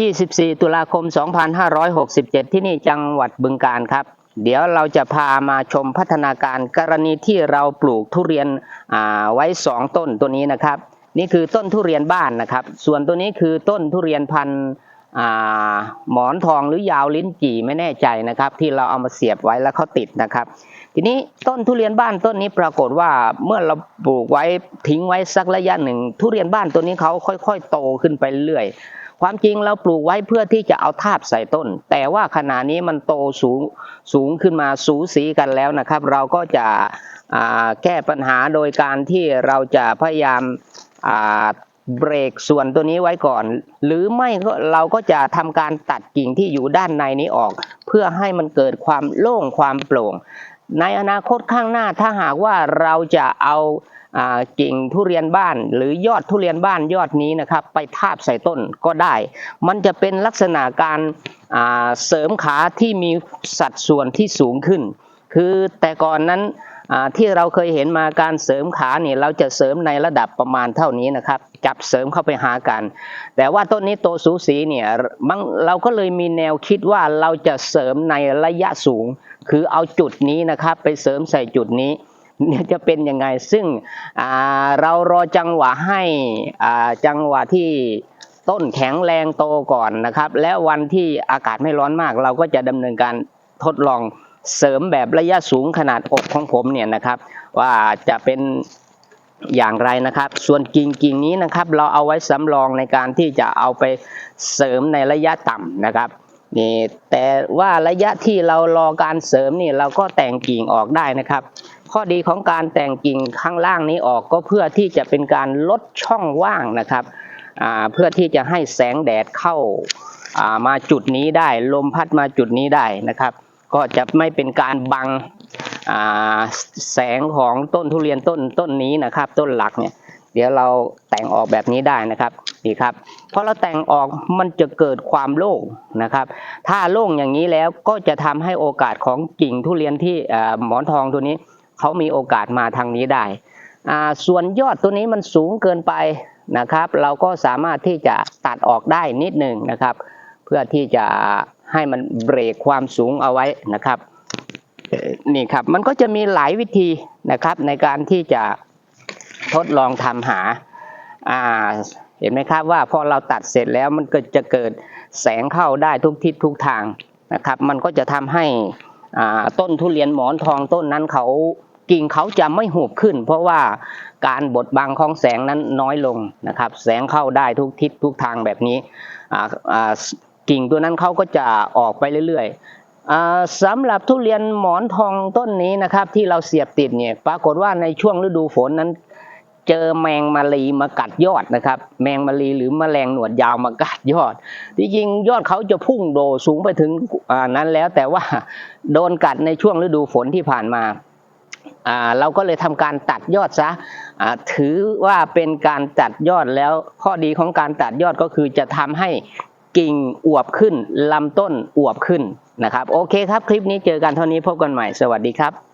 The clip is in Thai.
24 ตุลาคม 2567 ที่นี่จังหวัดบึงการครับ เดี๋ยวเราจะพามาชมพัฒนาการกรณีที่เราปลูกทุเรียนอ่าไว้ 2 ต้นตัวนี้นะครับ นี่คือต้นทุเรียนบ้านนะครับ ส่วนตัวนี้คือต้นทุเรียนพันธุ์อ่าหมอนทองหรือยาวลิ้นจี่ไม่แน่ใจนะครับ ที่เราเอามาเสียบไว้แล้วเขาติดนะครับ ทีนี้ต้นทุเรียนบ้านต้นนี้ปรากฏว่าเมื่อเราปลูกไว้ทิ้งไว้สักระยะหนึ่ง ทุเรียนบ้านตัวนี้เขาค่อย ๆ โตขึ้นไปเรื่อย ความจริงเราปลูกไว้เพื่อที่จะเอาทาบใส่ต้น แต่ว่าขณะนี้มันโตสูงสูงขึ้นมาสูสีกันแล้วนะครับ เราก็จะแก้ปัญหาโดยการที่เราจะพยายามเบรกส่วนตัวนี้ไว้ก่อน หรือไม่ก็เราก็จะทำการตัดกิ่งที่อยู่ด้านในนี้ออก เพื่อให้มันเกิดความโล่งความโปร่ง ในอนาคตข้างหน้าถ้าหากว่าเราจะเอา กิ่งทุเรียนบ้าน หรือยอดทุเรียนบ้านยอดนี้นะครับไปทาบใส่ต้นก็ได้ มันจะเป็นลักษณะการาเสริมขาที่มีสัดส่วนที่สูงขึ้น คือแต่ก่อนนั้นที่เราเคยเห็นมาการเสริมขาเนี่ยเราจะเสริมในระดับประมาณเท่านี้นะครับ จับเสริมเข้าไปหากัน แต่ว่าต้นนี้โตสูสีเนี่ยบางเราก็เลยมีแนวคิดว่าเราจะเสริมในระยะสูง คือเอาจุดนี้นะครับไปเสริมใส่จุดนี้ จะเป็นยังไง ซึ่งเรารอจังหวะให้จังหวะที่ต้นแข็งแรงโตก่อนนะครับ และวันที่อากาศไม่ร้อนมาก เราก็จะดำเนินการทดลองเสริมแบบระยะสูงขนาดอกของผมเนี่ยนะครับ ว่าจะเป็นอย่างไรนะครับ ส่วนกิ่งกิ่งนี้นะครับ เราเอาไว้สำรองในการที่จะเอาไปเสริมในระยะต่ำนะครับนี่แต่ว่าระยะที่เรารอการเสริมนี่เราก็แต่งกิ่งออกได้นะครับ ข้อดีของการแต่งกิ่งข้างล่างนี้ออกก็เพื่อที่จะเป็นการลดช่องว่างนะครับเพื่อที่จะให้แสงแดดเข้าามาจุดนี้ได้ ลมพัดมาจุดนี้ได้นะครับ ก็จะไม่เป็นการบังแสงของต้นทุเรียนต้นต้นนี้นะครับ ต้นหลักเนี่ยเดี๋ยวเราแต่งออกแบบนี้ได้นะครับนี่ครับเพอเราแต่งออกมันจะเกิดความโล่งนะครับ ถ้าโล่งอย่างนี้แล้วก็จะทำให้โอกาสของกิ่งทุเรียนที่หมอนทองตัวนี้ เขามีโอกาสมาทางนี้ได้ ส่วนยอดตัวนี้มันสูงเกินไปนะครับ เราก็สามารถที่จะตัดออกได้นิดหนึ่งนะครับ เพื่อที่จะให้มันเบรกความสูงเอาไว้นะครับนี่ครับมันก็จะมีหลายวิธีนะครับในการที่จะทดลองทำหาอ่าเห็นไหมครับว่าพอเราตัดเสร็จแล้วมันก็จะเกิดแสงเข้าได้ทุกทิศทุกทางนะครับ มันก็จะทำให้ต้นทุเรียนหมอนทองต้นนั้นเขา กิ่งเขาจะไม่หุบขึ้น เพราะว่าการบดบังของแสงนั้นน้อยลงนะครับ แสงเข้าได้ทุกทิศทุกทางแบบนี้กิ่งตัวนั้นเขาก็จะออกไปเรื่อยๆสำหรับทุเรียนหมอนทองต้นนี้นะครับ ที่เราเสียบติดเนี่ยปรากฏว่าในช่วงฤดูฝนนั้น เจอแมงมารีมากัดยอดนะครับ แมงมารีหรือแมลงหนวดยาวมากัดยอด ที่จริงยอดเขาจะพุ่งโดสูงไปถึงนั้นแล้วแต่ว่าโดนกัดในช่วงฤดูฝนที่ผ่านมา เราก็เลยทำการตัดยอดซะถือว่าเป็นการตัดยอดแล้วข้อดีของการตัดยอดก็คือจะทำให้กิ่งอวบขึ้นลำต้นอวบขึ้นนะครับ โอเคครับ คลิปนี้เจอกันเท่านี้พบกันใหม่ สวัสดีครับ